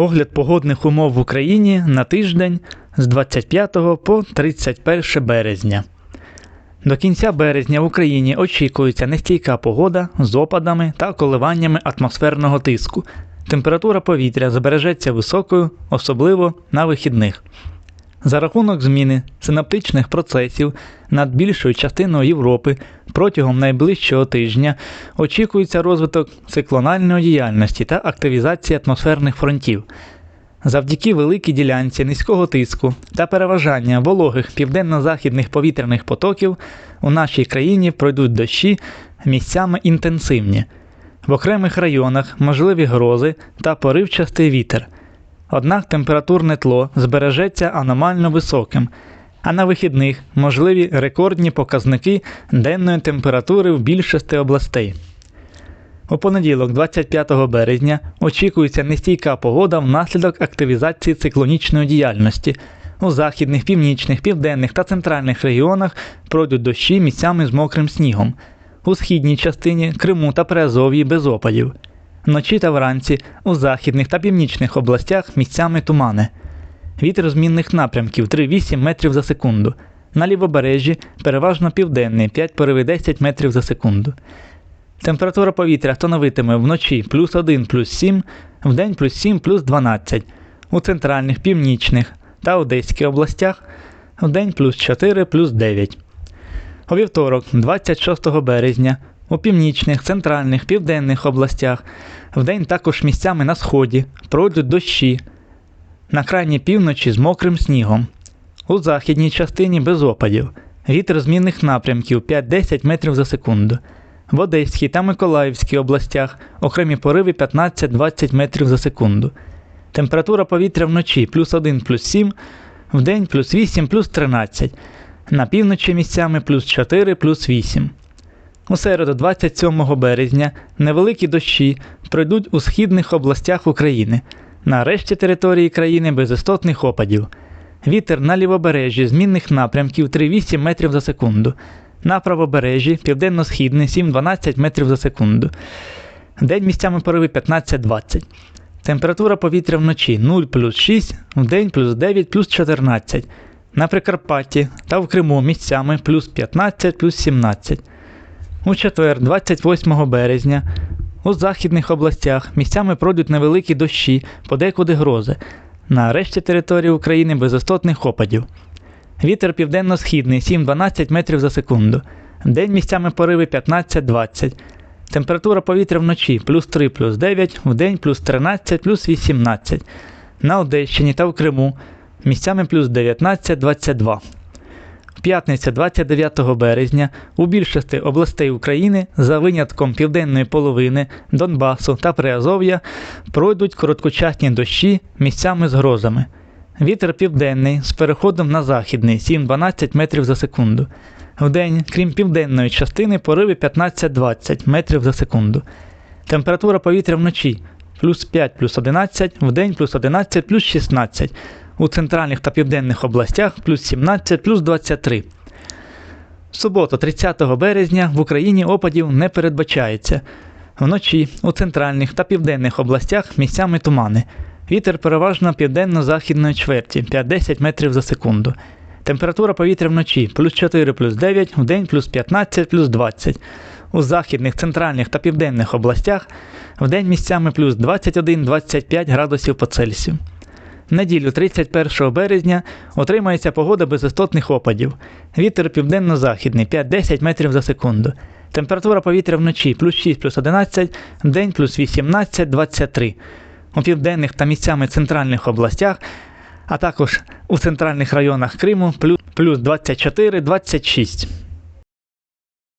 Огляд погодних умов в Україні на тиждень з 25 по 31 березня. До кінця березня в Україні очікується нестійка погода з опадами та коливаннями атмосферного тиску. Температура повітря збережеться високою, особливо на вихідних. За рахунок зміни синаптичних процесів над більшою частиною Європи протягом найближчого тижня очікується розвиток циклональної діяльності та активізація атмосферних фронтів. Завдяки великій ділянці низького тиску та переважання вологих південно-західних повітряних потоків у нашій країні пройдуть дощі місцями інтенсивні. В окремих районах можливі грози та поривчастий вітер. Однак температурне тло збережеться аномально високим, а на вихідних можливі рекордні показники денної температури в більшості областей. У понеділок, 25 березня, очікується нестійка погода внаслідок активізації циклонічної діяльності. У західних, північних, південних та центральних регіонах пройдуть дощі місцями з мокрим снігом. У східній частині Криму та Приазов'ї без опадів. Вночі та вранці у західних та північних областях місцями тумани. Вітер змінних напрямків 3-8 метрів за секунду. На лівобережжі переважно південний 5 пориви 10 метрів за секунду. Температура повітря становитиме вночі плюс 1 плюс 7, вдень плюс 7 плюс 12, у центральних, північних та Одеських областях вдень плюс 4 плюс 9. У вівторок, 26 березня, у північних, центральних, південних областях вдень також місцями на сході пройдуть дощі, на крайній півночі з мокрим снігом, у західній частині без опадів, вітер змінних напрямків 5-10 метрів за секунду. В Одеській та Миколаївській областях окремі пориви 15-20 метрів за секунду. Температура повітря вночі плюс 1 плюс 7, вдень плюс 8 плюс 13, на півночі місцями плюс 4 плюс 8. У середу, 27 березня, невеликі дощі пройдуть у східних областях України. На решті території країни без істотних опадів. Вітер на лівобережжі змінних напрямків 3-8 метрів за секунду. На правобережжі південно-східний 7-12 метрів за секунду. День місцями пориви 15-20. Температура повітря вночі 0 плюс 6, вдень плюс 9 плюс 14. На Прикарпатті та в Криму місцями плюс 15 плюс 17. У четвер, 28 березня, у західних областях місцями пройдуть невеликі дощі, подекуди грози. На решті території України без істотних опадів. Вітер південно-східний 7-12 метрів за секунду. День місцями пориви 15-20. Температура повітря вночі плюс 3 плюс 9, вдень плюс 13 плюс 18. На Одещині та в Криму місцями плюс 19-22. В п'ятницю 29 березня у більшості областей України за винятком південної половини, Донбасу та Приазов'я пройдуть короткочасні дощі місцями з грозами. Вітер південний з переходом на західний 7-12 метрів за секунду. Вдень, крім південної частини, пориви 15-20 метрів за секунду. Температура повітря вночі плюс 5 плюс 11, вдень плюс 11 плюс 16. У центральних та південних областях плюс 17 плюс 23. В суботу, 30 березня, в Україні опадів не передбачається. Вночі у центральних та південних областях місцями тумани. Вітер переважно південно-західної чверті 5-10 метрів за секунду. Температура повітря вночі плюс 4 плюс 9, вдень плюс 15 плюс 20. У західних, центральних та південних областях вдень місцями плюс 21-25 градусів по Цельсію. Неділю 31 березня отримається погода без істотних опадів. Вітер південно-західний 5-10 метрів за секунду. Температура повітря вночі плюс 6 плюс 11, вдень плюс 18-23 у південних та місцями центральних областях, а також у центральних районах Криму плюс 24-26.